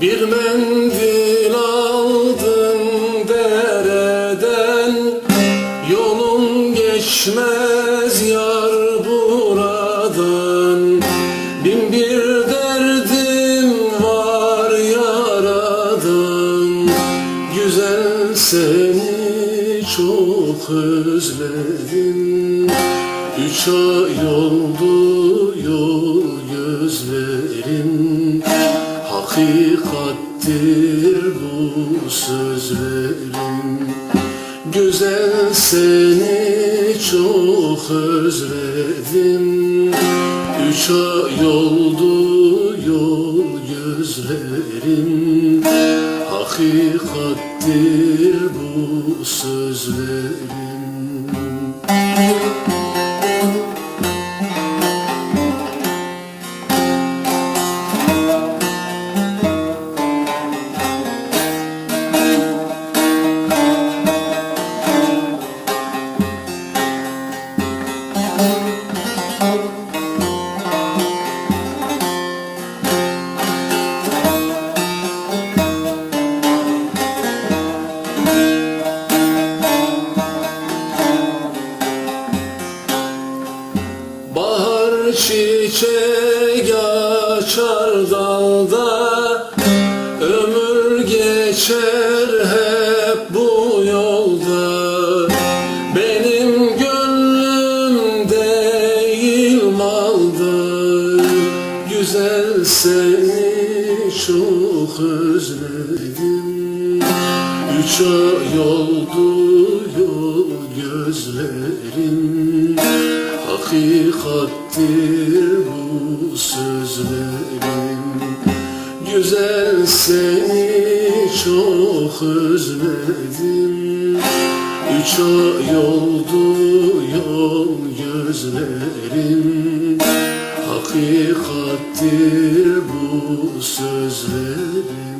Bir mendil aldım dereden Yolum geçmez yar buradan. Bin bir derdim var yaradan. Güzel seni çok özledim. Üç ay oldu Hakikattir bu sözlerim Güzel seni çok özledim. Üç ay oldu yol gözlerim. Hakikattir bu sözlerim Bahar çiçeği açar dalda Ömür geçer Güzel seni çok özledim. Üç ay oldu yol gözlerim. Hakikattir bu sözlerim. Güzel seni çok özledim. Üç ay oldu yol gözlerim hakikattir bu sözlerim.